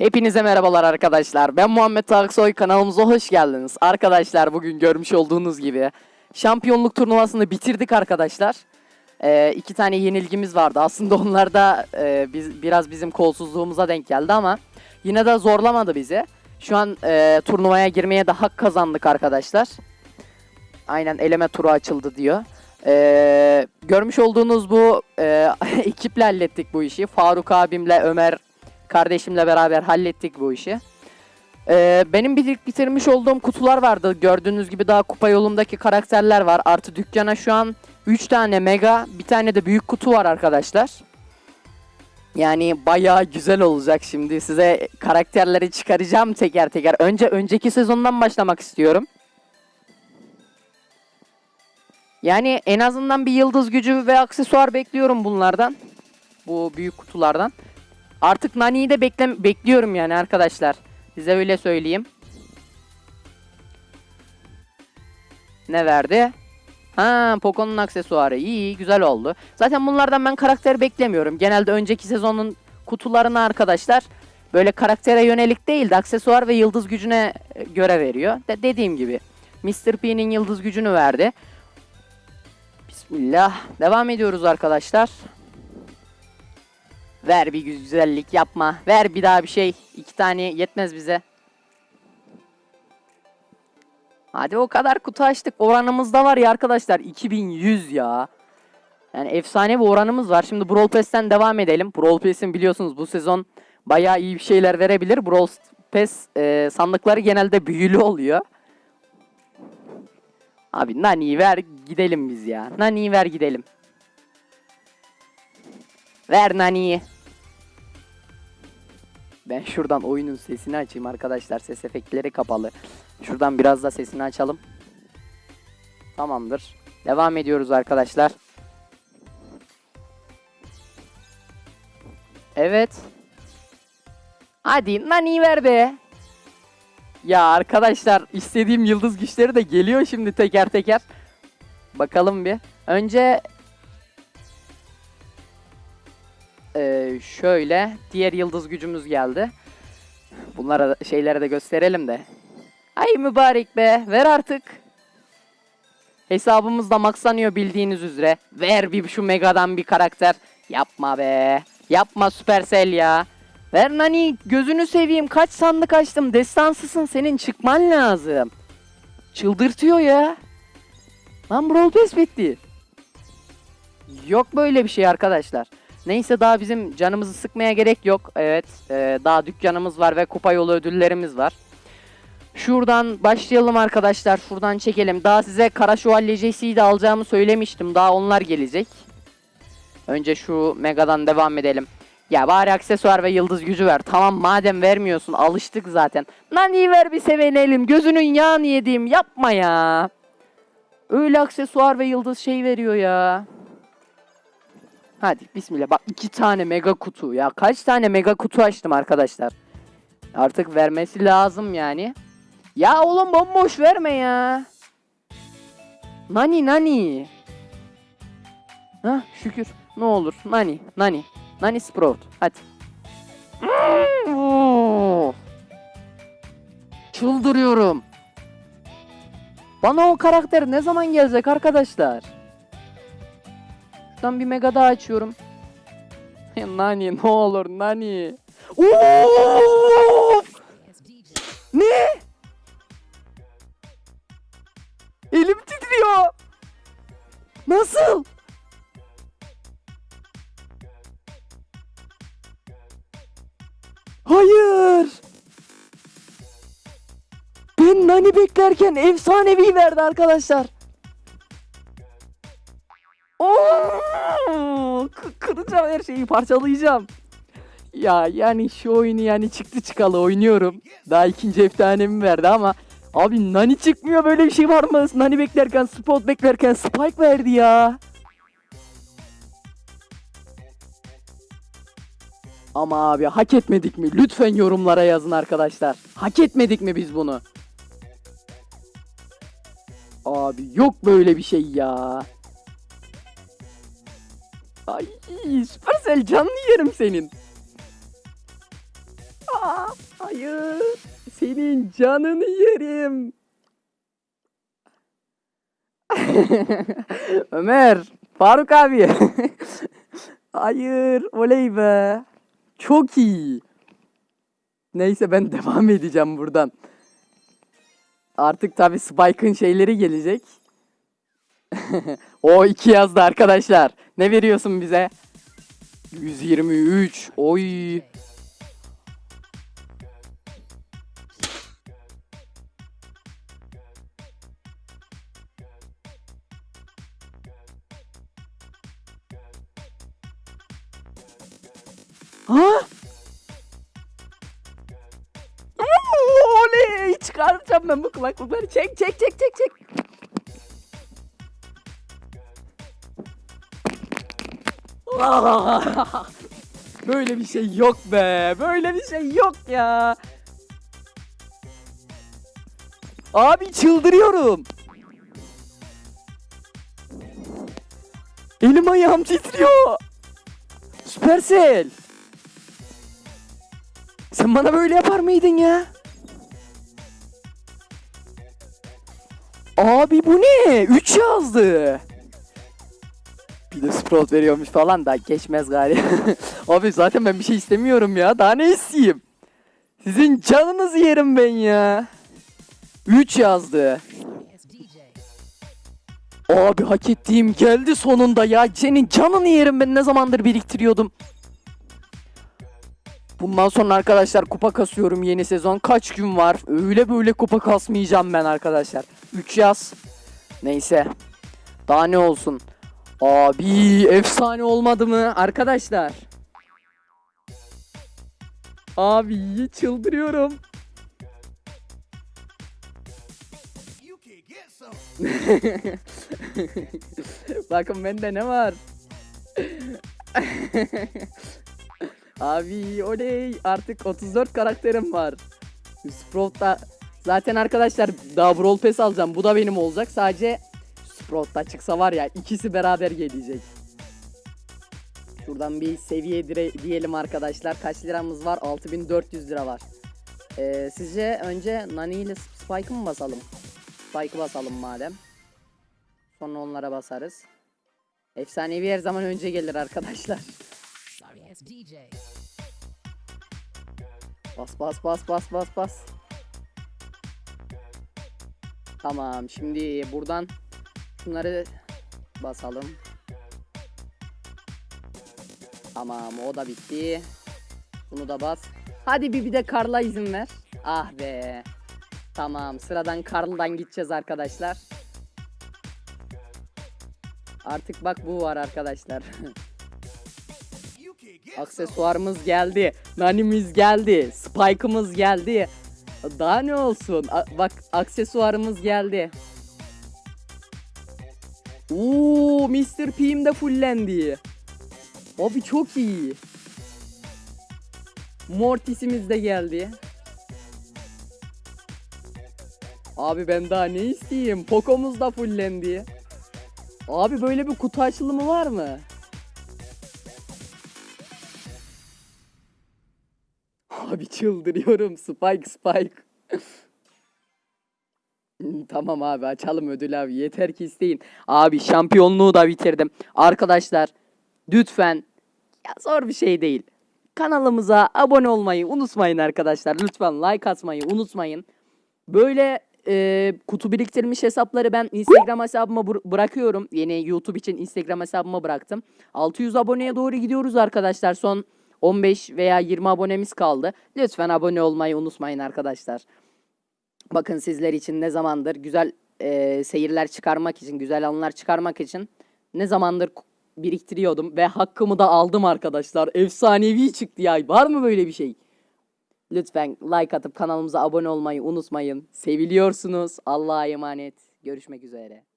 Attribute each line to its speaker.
Speaker 1: Hepinize merhabalar arkadaşlar. Ben Muhammed Aksoy kanalımıza hoş geldiniz. Arkadaşlar bugün görmüş olduğunuz gibi şampiyonluk turnuvasını bitirdik arkadaşlar. Ee, iki tane yenilgimiz vardı. Aslında onlar da e, biz, biraz bizim kolsuzluğumuza denk geldi ama yine de zorlamadı bizi. Şu an e, turnuvaya girmeye de hak kazandık arkadaşlar. Aynen eleme turu açıldı diyor. Ee, görmüş olduğunuz bu e, ekiple hallettik bu işi. Faruk abimle Ömer kardeşimle beraber hallettik bu işi. Ee, benim bitir- bitirmiş olduğum kutular vardı. Gördüğünüz gibi daha kupa yolundaki karakterler var. Artı dükkana şu an 3 tane mega, bir tane de büyük kutu var arkadaşlar. Yani bayağı güzel olacak şimdi. Size karakterleri çıkaracağım teker teker. Önce önceki sezondan başlamak istiyorum. Yani en azından bir yıldız gücü ve aksesuar bekliyorum bunlardan. Bu büyük kutulardan. Artık Nani'yi de bekle bekliyorum yani arkadaşlar. Size öyle söyleyeyim. Ne verdi? Ha, Poco'nun aksesuarı. İyi, güzel oldu. Zaten bunlardan ben karakter beklemiyorum. Genelde önceki sezonun kutularını arkadaşlar böyle karaktere yönelik değil de aksesuar ve yıldız gücüne e, göre veriyor. De dediğim gibi Mr. P'nin yıldız gücünü verdi. Bismillah. Devam ediyoruz arkadaşlar. Ver bir güzellik yapma. Ver bir daha bir şey. İki tane yetmez bize. Hadi o kadar kutu açtık. Oranımız da var ya arkadaşlar. 2100 ya. Yani efsane bir oranımız var. Şimdi Brawl Pass'ten devam edelim. Brawl Pass'in biliyorsunuz bu sezon bayağı iyi bir şeyler verebilir. Brawl Pass e, sandıkları genelde büyülü oluyor. Abi Nani'yi ver gidelim biz ya. Nani'yi ver gidelim. Ver Nani'yi. Ben şuradan oyunun sesini açayım arkadaşlar. Ses efektleri kapalı. Şuradan biraz da sesini açalım. Tamamdır. Devam ediyoruz arkadaşlar. Evet. Hadi Nani'yi ver be. Ya arkadaşlar istediğim yıldız güçleri de geliyor şimdi teker teker. Bakalım bir. Önce Ee, şöyle diğer yıldız gücümüz geldi. Bunlara şeyleri de gösterelim de. Ay mübarek be ver artık. Hesabımız da maxlanıyor bildiğiniz üzere. Ver bir şu megadan bir karakter. Yapma be. Yapma Supercell ya. Ver Nani gözünü seveyim kaç sandık açtım. Destansısın senin çıkman lazım. Çıldırtıyor ya. Lan Brawl Pass bitti. Yok böyle bir şey arkadaşlar. Neyse daha bizim canımızı sıkmaya gerek yok. Evet e, daha dükkanımız var ve kupa yolu ödüllerimiz var. Şuradan başlayalım arkadaşlar. Şuradan çekelim. Daha size Kara Şövalye JC'yi de alacağımı söylemiştim. Daha onlar gelecek. Önce şu Mega'dan devam edelim. Ya bari aksesuar ve yıldız gücü ver. Tamam madem vermiyorsun alıştık zaten. Lan iyi ver bir sevenelim. Gözünün yağını yediğim yapma ya. Öyle aksesuar ve yıldız şey veriyor ya. Hadi bismillah. Bak iki tane mega kutu. Ya kaç tane mega kutu açtım arkadaşlar. Artık vermesi lazım yani. Ya oğlum bomboş verme ya. Nani nani. Hah şükür. Ne olur. Nani nani. Nani Sprout. Hadi. Oo. Çıldırıyorum. Bana o karakter ne zaman gelecek arkadaşlar? Şuradan bir mega daha açıyorum. Nani ne olur Nani. Of! Ne? Elim titriyor. Nasıl? Hayır. Ben Nani beklerken efsanevi verdi arkadaşlar. Kıracağım her şeyi parçalayacağım. Ya yani şu oyunu yani çıktı çıkalı oynuyorum. Daha ikinci eftanemi verdi ama abi Nani çıkmıyor böyle bir şey var mı? Nani beklerken spot beklerken spike verdi ya. Ama abi hak etmedik mi? Lütfen yorumlara yazın arkadaşlar. Hak etmedik mi biz bunu? Abi yok böyle bir şey ya. Ay Supercell canlı yerim senin. Aa, hayır. Senin canını yerim. Ömer, Faruk abi. hayır, oley be. Çok iyi. Neyse ben devam edeceğim buradan. Artık tabi Spike'ın şeyleri gelecek. o iki yazdı arkadaşlar. Ne veriyorsun bize? 123. Oy. Ha? Oley! Çıkartacağım ben bu kulaklıkları. Çek çek çek çek çek. Böyle bir şey yok be. Böyle bir şey yok ya. Abi çıldırıyorum. Elim ayağım titriyor. Süpersel. Sen bana böyle yapar mıydın ya? Abi bu ne? 3 yazdı. Bir de Sprout veriyormuş falan da geçmez galiba. Abi zaten ben bir şey istemiyorum ya. Daha ne isteyeyim? Sizin canınızı yerim ben ya. 3 yazdı. Abi hak ettiğim geldi sonunda ya. Senin canını yerim ben ne zamandır biriktiriyordum. Bundan sonra arkadaşlar kupa kasıyorum yeni sezon. Kaç gün var? Öyle böyle kupa kasmayacağım ben arkadaşlar. 3 yaz. Neyse. Daha ne olsun. Abi efsane olmadı mı arkadaşlar? Abi çıldırıyorum. Bakın bende ne var? Abi oley artık 34 karakterim var. Sprout'ta zaten arkadaşlar daha Brawl Pass alacağım. Bu da benim olacak. Sadece Sprout'ta çıksa var ya ikisi beraber gelecek. Şuradan bir seviye dire- diyelim arkadaşlar. Kaç liramız var? 6400 lira var. Ee, sizce önce Nani ile Spike'ı mı basalım? Spike'ı basalım madem. Sonra onlara basarız. Efsanevi her zaman önce gelir arkadaşlar. Bas bas bas bas bas bas. Tamam şimdi buradan şunları basalım. Tamam o da bitti. Bunu da bas. Hadi bir bir de Karl'a izin ver. Ah be. Tamam sıradan Karl'dan gideceğiz arkadaşlar. Artık bak bu var arkadaşlar. Aksesuarımız geldi. Nanimiz geldi. Spike'ımız geldi. Daha ne olsun? A- bak aksesuarımız geldi. Oo, Mr. P'im de fullendi. Abi çok iyi. Mortis'imiz de geldi. Abi ben daha ne isteyeyim? Poco'muz da fullendi. Abi böyle bir kutu açılımı var mı? Abi çıldırıyorum. Spike Spike. Hmm, tamam abi açalım ödül abi. Yeter ki isteyin. Abi şampiyonluğu da bitirdim. Arkadaşlar lütfen ya zor bir şey değil. Kanalımıza abone olmayı unutmayın arkadaşlar. Lütfen like atmayı unutmayın. Böyle e, kutu biriktirmiş hesapları ben Instagram hesabıma bır- bırakıyorum. Yeni YouTube için Instagram hesabıma bıraktım. 600 aboneye doğru gidiyoruz arkadaşlar. Son 15 veya 20 abonemiz kaldı. Lütfen abone olmayı unutmayın arkadaşlar. Bakın sizler için ne zamandır güzel e, seyirler çıkarmak için, güzel anlar çıkarmak için ne zamandır biriktiriyordum ve hakkımı da aldım arkadaşlar. Efsanevi çıktı ya. Var mı böyle bir şey? Lütfen like atıp kanalımıza abone olmayı unutmayın. Seviliyorsunuz. Allah'a emanet. Görüşmek üzere.